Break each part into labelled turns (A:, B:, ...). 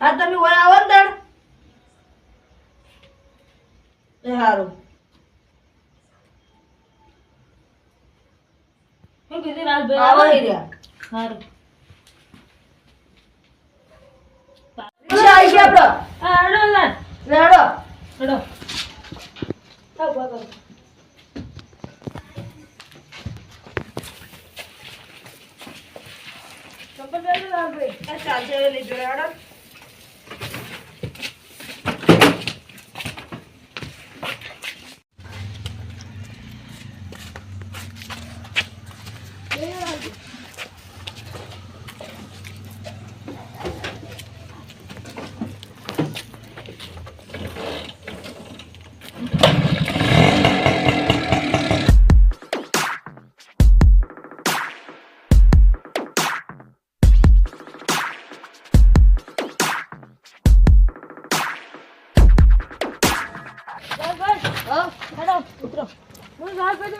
A: હા તમે ઓય આવો ને તાણ એ હારું
B: શું કીધું રાજભાઈ
A: આવો
B: આવે?
A: આ ચાલશે હવે
B: રાજભાઈ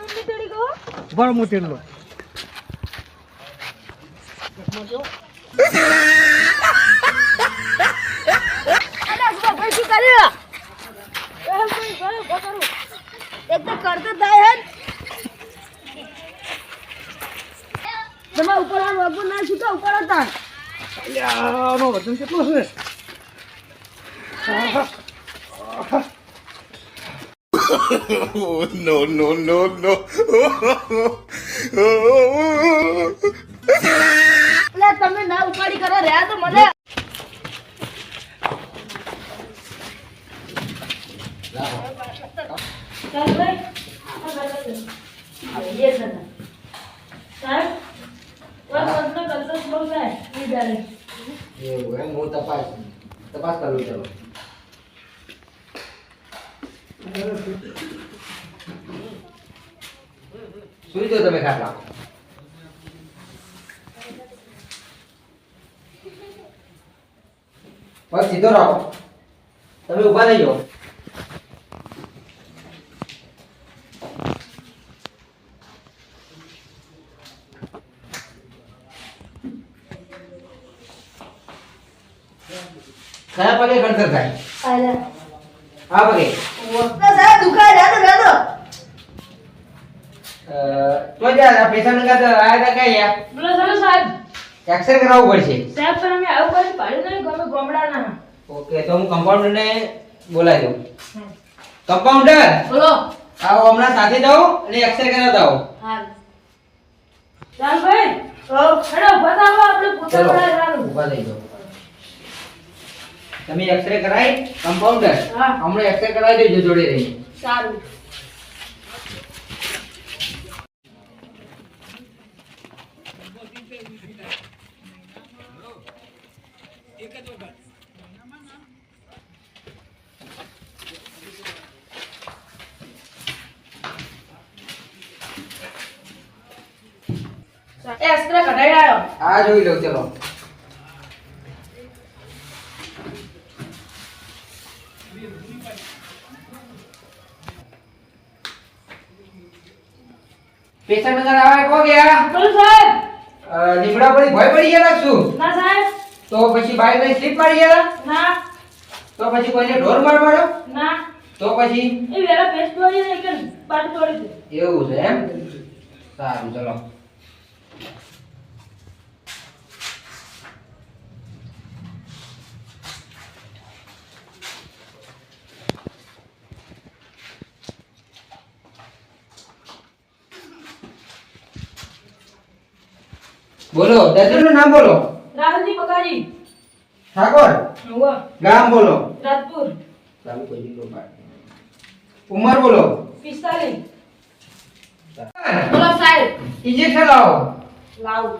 A: ભાઈ
B: ઊભા કરો
A: એક તો કરતો થાય હે તમે ઉપર ના છૂટા ઉપર હતા
C: વજન છે
D: no, no, no, no.
E: સુઈ જાઓ તમે ખાટલા. બસ સીધો રહો. તમે ઊભા થઈ જાઓ કયા પગે ગણતર થાય? આ પગે? જા પૈસા તો આયા તા કઈ
B: બોલો સાહેબ.
E: એક્સરે કરાવવું પડશે.
B: સાહેબ પણ અમે આવું કઈ પાડ્યું નહીં ગમે ગોમડાના.
E: ઓકે તો હું કમ્પાઉન્ડર ને બોલાવી દઉં. કમ્પાઉન્ડર
A: બોલો.
E: આવો હમણાં સાથે જાઓ અને એક્સરે કરાવતા આવો.
A: હા
E: તમે એક્સરે કરાવી કમ્પાઉન્ડર
B: હા.
E: હમણાં એક્સરે કરાવી દેજો જોડે રહી
A: સારું.
E: આ જોઈ લઉં ચલો. પેશન્ટ નગર આવે કો ગયા
B: બોલ સાહેબ.
E: લીમડા પડી ભય પડી ગયા લાગશું
B: ના સાહેબ.
E: તો પછી બાઈક લઈ સ્લીપ મારી ગયા?
B: ના.
E: તો પછી કોઈને ઢોર માર માર્યો
B: ના.
E: તો પછી?
B: એ વેલા પેસ્ટ તોડી ને એક બાટ તોડી
E: એવું છે એમ? સારું ચલો. બોલો દર્દીનું નામ બોલો.
B: રાહુલજી પકાજી
E: ઠાકોર ગામ બોલો.
B: રાજપુર.
E: ચાલુ કોઈ જિલ્લો ઉંમર બોલો.
B: પિસ્તાલીસ.
A: બોલો સાહેબ
E: ઇન્જેક્શન લાવો
A: લાવો.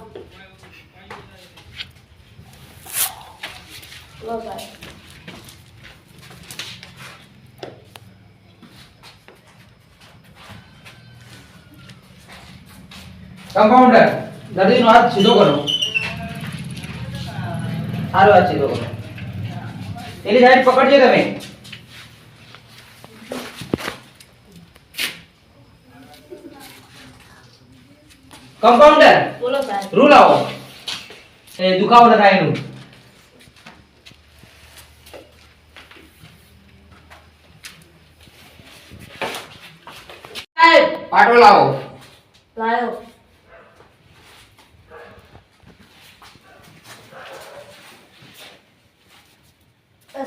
A: બોલો સાહેબ.
E: કમ્પાઉન્ડર દર્દીનો હાથ સીધો કરો. સારો હાથ સીધો કરો. એની સાઈડ પકડજો તમે. કમ્પાઉન્ડર
F: બોલો સાહેબ.
E: રૂલ આવો. એ દુખાવો ન થાય એનું.
F: સાહેબ.
E: પાટો લાવો.
F: લાયો.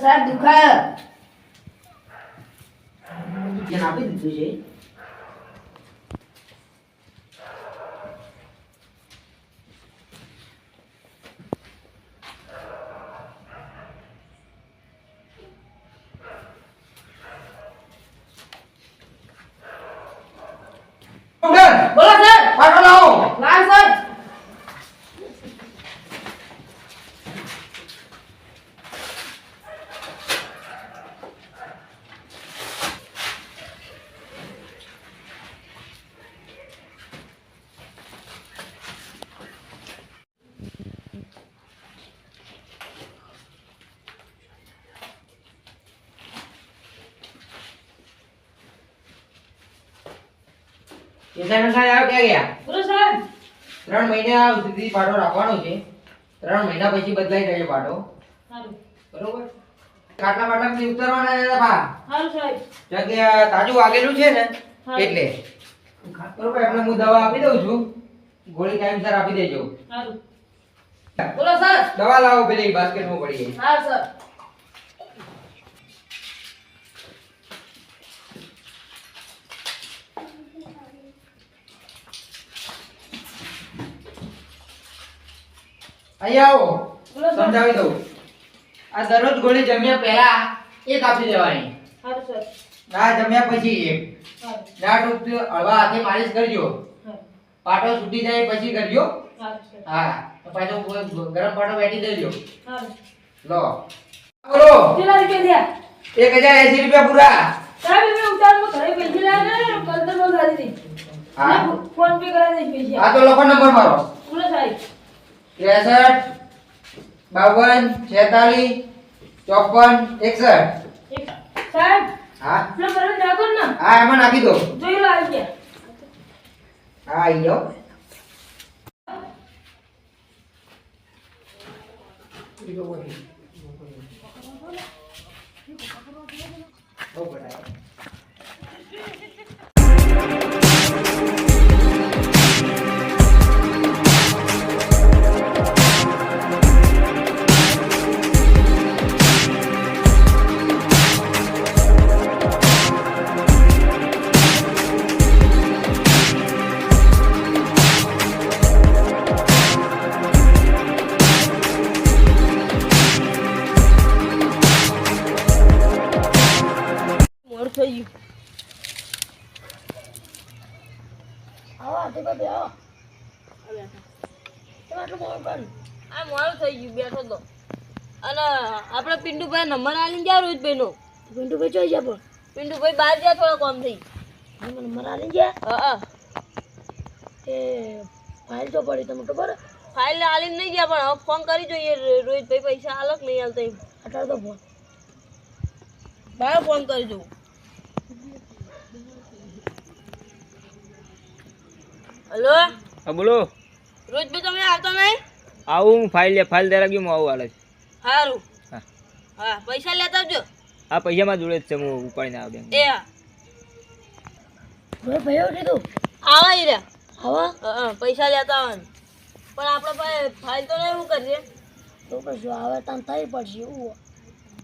G: સાહેબ દુખાય.
E: ઇન્જેક્શન આપી દીધું છે.
F: બોલો સર
E: પાટો લાવો
F: લાય સર
E: ક્યાં ગયા?
F: બોલો સાહેબ.
E: ત્રણ મહિના સુધી પાટો રાખવાનો છે. ત્રણ મહિના પછી બદલાઈ જશે પાટો
F: સારું.
E: બરોબર? કાટલા બાટલા ઉતારવાના છે બા?
F: સારું સાહેબ.
E: કે તાજું વાગેલું છે ને એટલે. બરોબર એમને હું દવા આપી દઉં છું. ગોળી ટાઈમસર આપી દેજો.
F: બોલો સર.
E: દવા લાવો પેલી બાસ્કેટમાં પડી ગઈ.
F: હા સર.
E: અહીંયા આવો. સમજાવી દઉં. આ દરરોજ ગોળી જમ્યા પહેલા એક આપી દેવાની ના જમ્યા પછી એક. દાંત ઉપર હળવા હાથે માલિશ કરજો. પાટો છૂટી જાય પછી કરજો. હા. તો પાછો ગરમ પાટો બેઠી દેજો. લો. બોલો
F: કેટલા રૂપિયા
E: એક હજાર એસી રૂપિયા પૂરા.
F: ને
E: આ તો લખો નંબર મારો.
F: બોલો સાહેબ.
E: ત્રેસઠ બાવન છેતાલીસ ચોપન એકસઠ.
F: સાહેબ
E: હા? હા એમાં નાખી દો.
F: જોઈ લો આવી ગયા.
E: હા આવી જાઓ બહુ બરાબર.
F: થઈ ગયું. આ મોડું થઈ ગયું બેઠો તો. અને આપણે પિન્ટુભાઈ નંબર આલીને ગયા રોહિતભાઈનો?
G: પિન્ટુ ભાઈ જોઈ જાય પણ.
F: પિન્ટુભાઈ બહાર ગયા થોડો કોમ થઈ.
G: નંબર આલીને ગયા?
F: હા
G: એ ફાઇલ તો પડી તમને ખબર?
F: ફાઇલ આલીને નહીં ગયા પણ હવે ફોન કરી જોઈએ રોહિતભાઈ પૈસા અલગ નહીં આલતા એમ.
G: અત્યારે તો ફોન.
F: બહાર ફોન કરી જોઉં હલો?
H: હા બોલો.
F: બી તમે આવતા નહીં?
H: આવું હું ફાઇલ લે ફાઇલ ગયું હું આવું હાલે
F: સારું
H: હા.
F: હા પૈસા લેતા આવજો.
H: આ પૈસામાં જોડે જ છે હું ઉપાડીને આવ બેંક
F: એ હા.
G: ભાઈ એવું કીધું
F: આવા ઈ રહ્યા.
G: આવા?
F: હા, હા, પૈસા લેતા આવવાનું. પણ આપણે પાસે ફાઇલ તો નહીં એવું કરીએ?
G: તો કશું આવે તાન થઈ પડશે એવું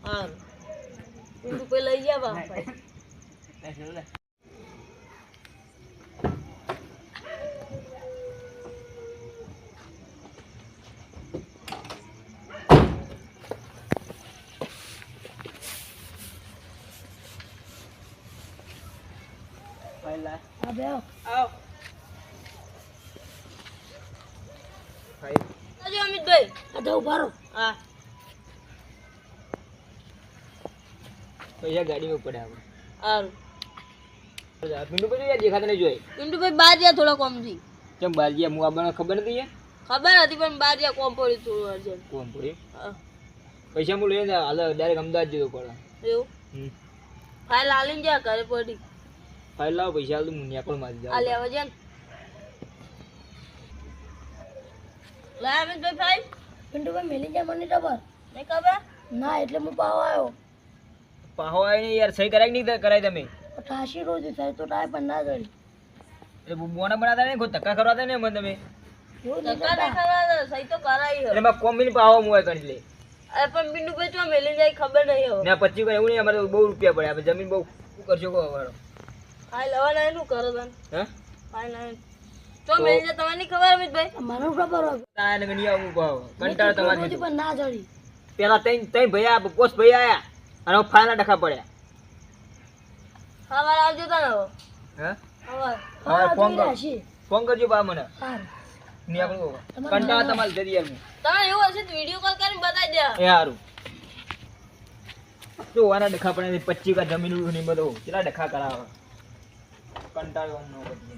F: સારું પિન્ટુભાઈ લઈ ગયા બા આવો. આવજો અમિતભાઈ.
G: આ તો ઊભા રહો.
F: હા.
H: પૈસા ગાડીમાં પડે આપણે.
F: સારું.
H: બધું યાર દેખાતા નહીં જોઈ?
F: પિન્ટુભાઈ બહાર ગયા થોડા કોમથી.
H: કેમ બહાર ગયા? હું આપણને ખબર નથી
F: ખબર હતી પણ બહાર ગયા કોમ પડ્યું થોડું અર્જન્ટ
H: કોમ પડી?
F: હા,
H: પૈસા હું લઈને હાલ ડાયરેક્ટ અમદાવાદ જતો પડે.
F: એવું. ફાઇલ હાલીને ગયા ઘરે પડી.
H: ફાઇલ લાવો પૈસા હાલ મુનિયા પણ મારી
F: જાવ
H: આલે
F: લેવા છે ને. તો અમિતભાઈ ફાઈલ
G: પિન્ટુભાઈ મેલી જા મને ખબર
F: નહીં ખબર?
G: ના એટલે હું પાવ આવ્યો.
H: પાહો આવીને યાર સહી કરાય નહીં કરાય તમે.
G: ઠાસી રોજ થાય તો ટાય પણ ના જડી
H: એટલે બોના બનાતા ને કોઈ ધક્કા કરવા ને મને તમે?
F: ધક્કા સહી તો કરાઈ
H: એટલે કોમ્બીને પાહો મુવાય કરી લે.
F: અરે પણ પિન્ટુભાઈ ચો મેલી જાય ખબર નહીં હવે.
H: ને આ એવું નહીં અમારે બહુ રૂપિયા પડે આપણે જમીન બહુ કરજો કરશો કહો
F: હવે એનું કરો તમે
H: હે?
F: ફાઈલ ના ચો તમને નહીં ખબર અમિતભાઈ?
G: મને ખબર હોય.
H: તાને કે આવું પાહો કંટાળ તમારે
G: પણ ના જડી.
H: પેલા ત્રણ ત્રણ ભૈયા પોસ્ટ ભૈયા આયા અને હવે ડખા પડ્યા.
F: સવારે આવજો તને
H: હે?
F: સવાર
H: હા ફોન કર. ફોન કરજો બા મને. કંટાળ તમારે જરી
F: તમે એવું હશે તો વીડિયો કોલ કરીને બતાવી દે.
H: એ સારું તો વાના ડખા પડે પચીસ કા જમીન ને બધું. કેટલા ડખા કરાવે? કંટાળો ન કરીએ.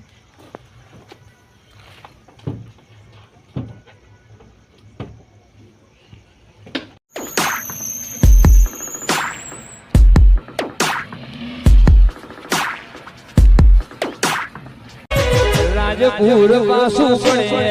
I: રાજપુર પાસું પડે